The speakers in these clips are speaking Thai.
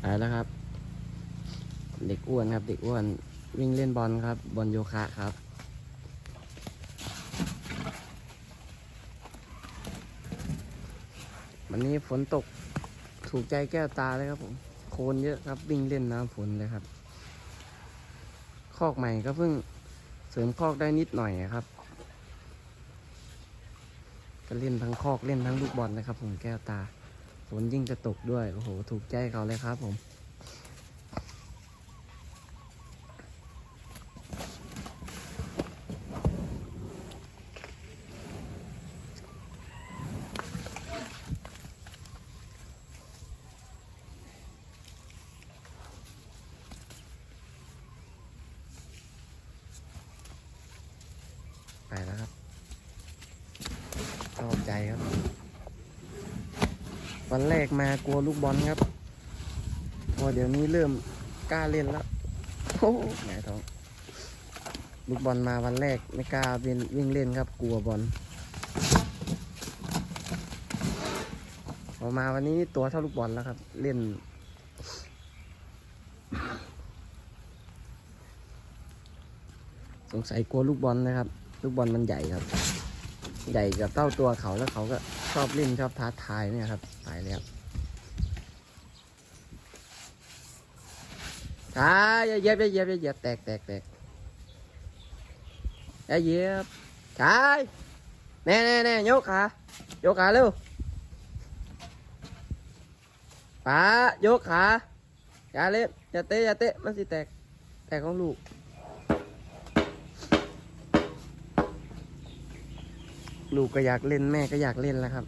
แล้วครับ เด็กอ้วนครับ เด็กอ้วนวิ่งเล่นบอลครับบอลโยคะครับ วันนี้ฝนตกถูกใจแก้วตาเลยครับผมโคลนเยอะครับวิ่งเล่นน้ำฝนเลยครับ คอกใหม่ก็เพิ่งเสริมคอกได้นิดหน่อยครับก็เล่นทั้งคอกเล่นทั้งลูกบอลนะครับผมแก้วตา ฝนยิ่งจะตกด้วย โอ้โห ถูกใจเขาเลยครับผม ไปแล้วครับ ชอบใจครับ วันแรกมากลัวลูกบอลครับ พอเดี๋ยวนี้เริ่มกล้าเล่นแล้วโอ้หงายท้องลูกบอลมาวันแรกไม่กล้าวิ่งวิ่งเล่นครับ กลัวบอลพอมาวันนี้ตัวเท่าลูกบอลแล้วครับ เล่น สงสัยกลัวลูกบอลนะครับ ลูกบอลมันใหญ่ครับ ใหญ่กับเต้าตัวเขาแล้วเขาก็ ชอบเล่นชอบท้าทายเนี่ยครับตายแล้วท้าอย่าเยียบอย่าเยียบอย่าเยียบแตกแตกแตกอย่าเยียบชาแน่แน่แน่ยกขายกขาเร็วป๋ายกขาอย่าเล่นอย่าเตะอย่าเตะมันสิแตกแตกของลูก ลูกก็อยากเล่นแม่ก็อยากเล่นแล้วครับ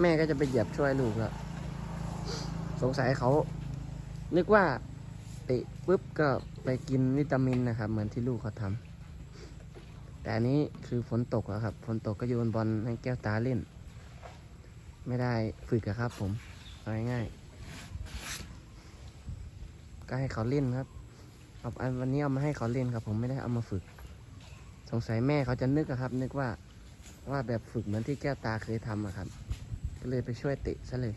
แม่ก็จะไปเหยียบช่วยลูกแล้วสงสัยเขา นึกว่าเตะปุ๊บก็ไปกินวิตามินนะครับ เหมือนที่ลูกเขาทำแต่อันนี้คือฝนตกแล้วครับฝนตกก็โยนบอลให้แก้วตาเล่น ไม่ได้ฝึกอะครับ ผมเอาง่ายๆก็ให้เขาเล่นครับเอาอันวันนี้เอามาให้เขาเล่นครับ ผมไม่ได้เอามาฝึก สงสัยแม่เขาจะนึกอะครับ นึกว่า ว่าแบบฝึกเหมือนที่แก้วตาเคยทำอะครับ ก็เลยไปช่วยเตะซะเลย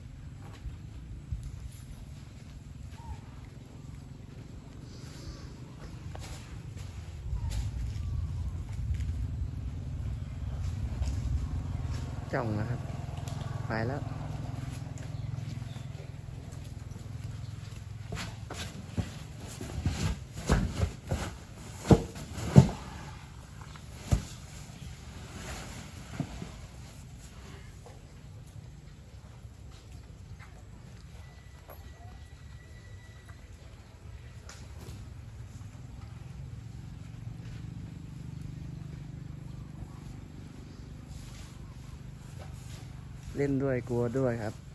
จ่องนะครับ ไปแล้ว เล่นด้วยกลัวด้วยครับ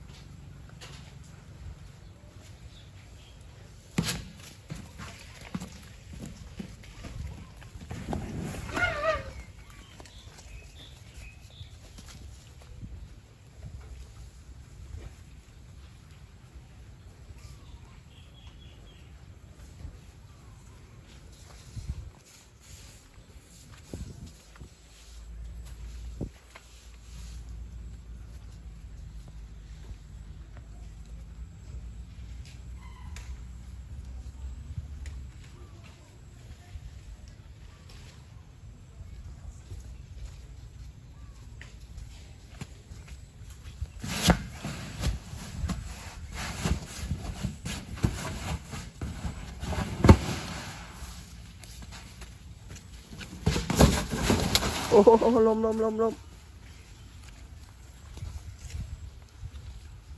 อ้โหลมลมลมลม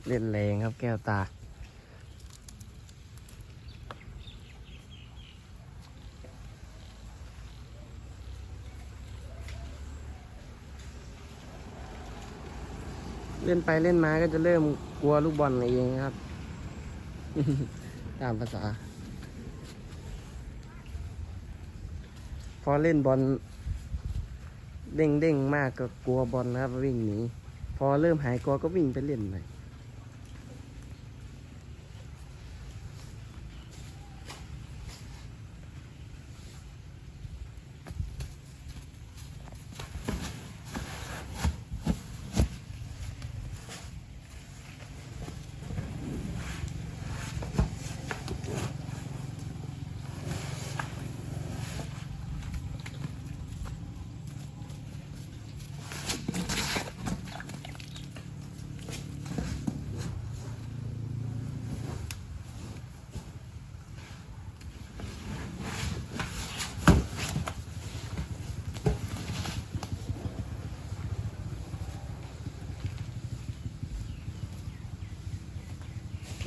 เล่นแรงครับแก้วตา เล่นไปเล่นมาก็จะเริ่มกลัวลูกบอลเองครับ ตามภาษา พอเล่นบอล เด้งเด้งมากก็กลัวบอลนะครับวิ่งหนีพอเริ่มหายกลัวก็วิ่งไปเล่นเลย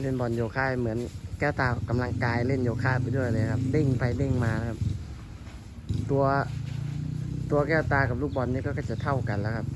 เล่นบอลโยคะเหมือนแก้วตาออกกำลังกายเล่นโยคะไปด้วยเลยครับ เด้งไปเด้งมาครับ ตัวตัวแก้วตากับลูกบอลนี่ก็จะเท่ากันแล้วครับ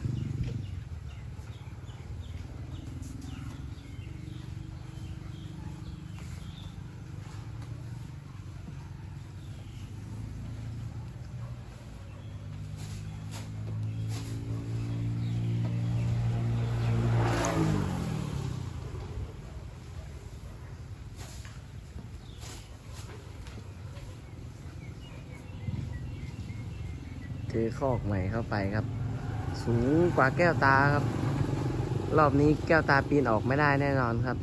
ถือคอกใหม่เข้าไปครับ สูงกว่าแก้วตาครับ รอบนี้แก้วตาปีนออกไม่ได้แน่นอนครับ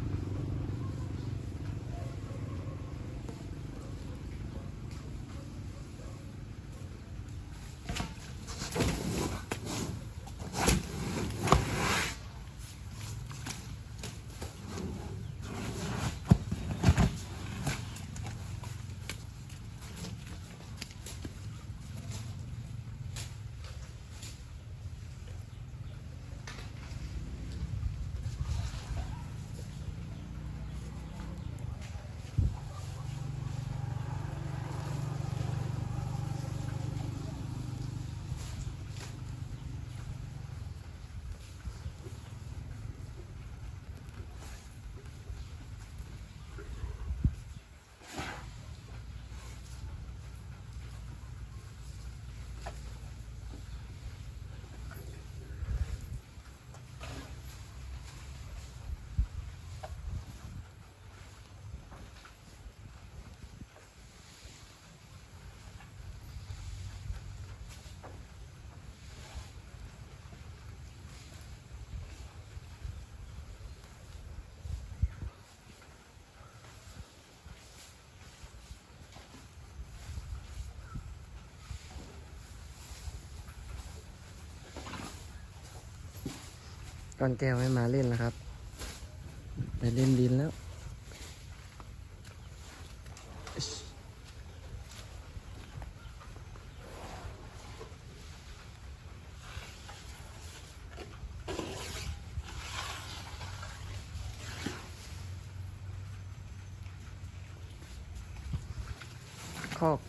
ก้อนแก้วไม่มาเล่นแล้วครับ ไปเล่นดินแล้ว คอก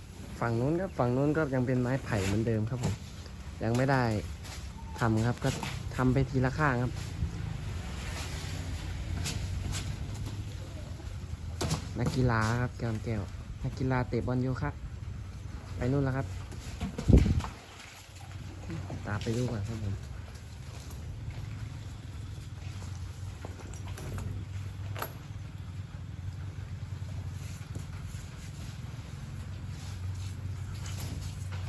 ฝั่งนู้นครับ ฝั่งนู้นก็ยังเป็นไม้ไผ่เหมือนเดิมครับผม ยังไม่ได้ทำครับก็ ทำไปทีละข้างครับ นักกีฬาครับแก้วแก้วนักกีฬาเตะบอลโยคะไปนู่นแล้วครับ ตามไปดูก่อนครับผม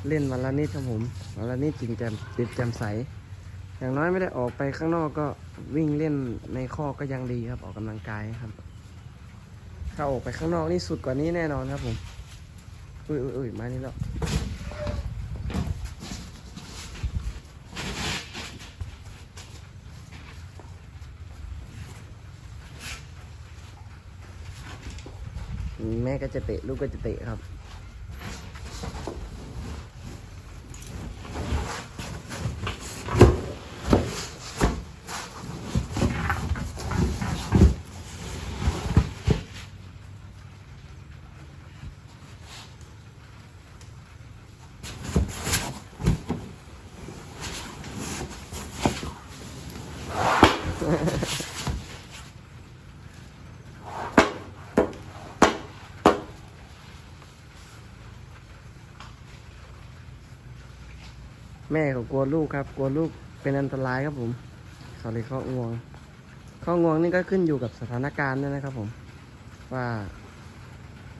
เล่นวันละนิดครับผมวันละนิดจริงแจมติดแจมใส อย่างน้อยไม่ได้ออกไปข้างนอกก็วิ่งเล่นในข้อก็ยังดีครับ ออกกำลังกายครับ ถ้าออกไปข้างนอกนี่สุดกว่านี้แน่นอนครับผมอุ้ยอุ้ยอุ้ยมานี่แล้วแม่ก็จะเตะลูกก็จะเตะครับ แม่เขากลัวลูกครับ กลัวลูกเป็นอันตรายครับผมเขาเลยเข้างวง เข้างวงนี่ก็ขึ้นอยู่กับสถานการณ์ด้วยนะครับผม ว่า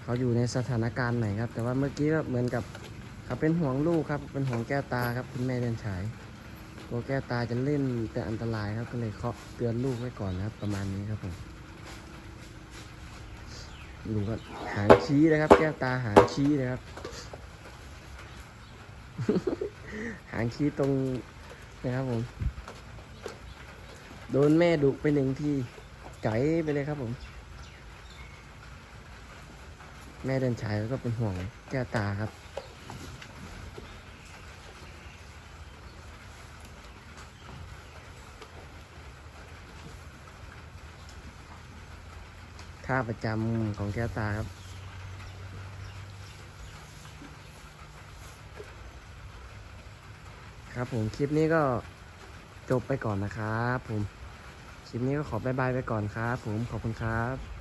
เขาอยู่ในสถานการณ์ไหนครับ แต่ว่าเมื่อกี้ก็เหมือนกับเขาเป็นห่วงลูกครับ เป็นห่วงแก้วตาครับคุณแม่เดินฉายกลัวแก้วตาจะเล่นแต่อันตรายครับก็เลยเคาะเตือนลูกไว้ก่อนนะครับ ประมาณนี้ครับผมดูครับหางชี้นะครับ แก้วตาหางชี้นะครับ หางชี้ตรงนะครับผม โดนแม่ดุไปหนึ่งทีไก่ไปเลยครับผม แม่เดินชายก็เป็นห่วงแก้วตาครับ ท่าประจำของแก้วตาครับ ครับผมคลิปนี้ก็จบไปก่อนนะครับผม คลิปนี้ก็ขอบายบายไปก่อนครับผมขอบคุณครับ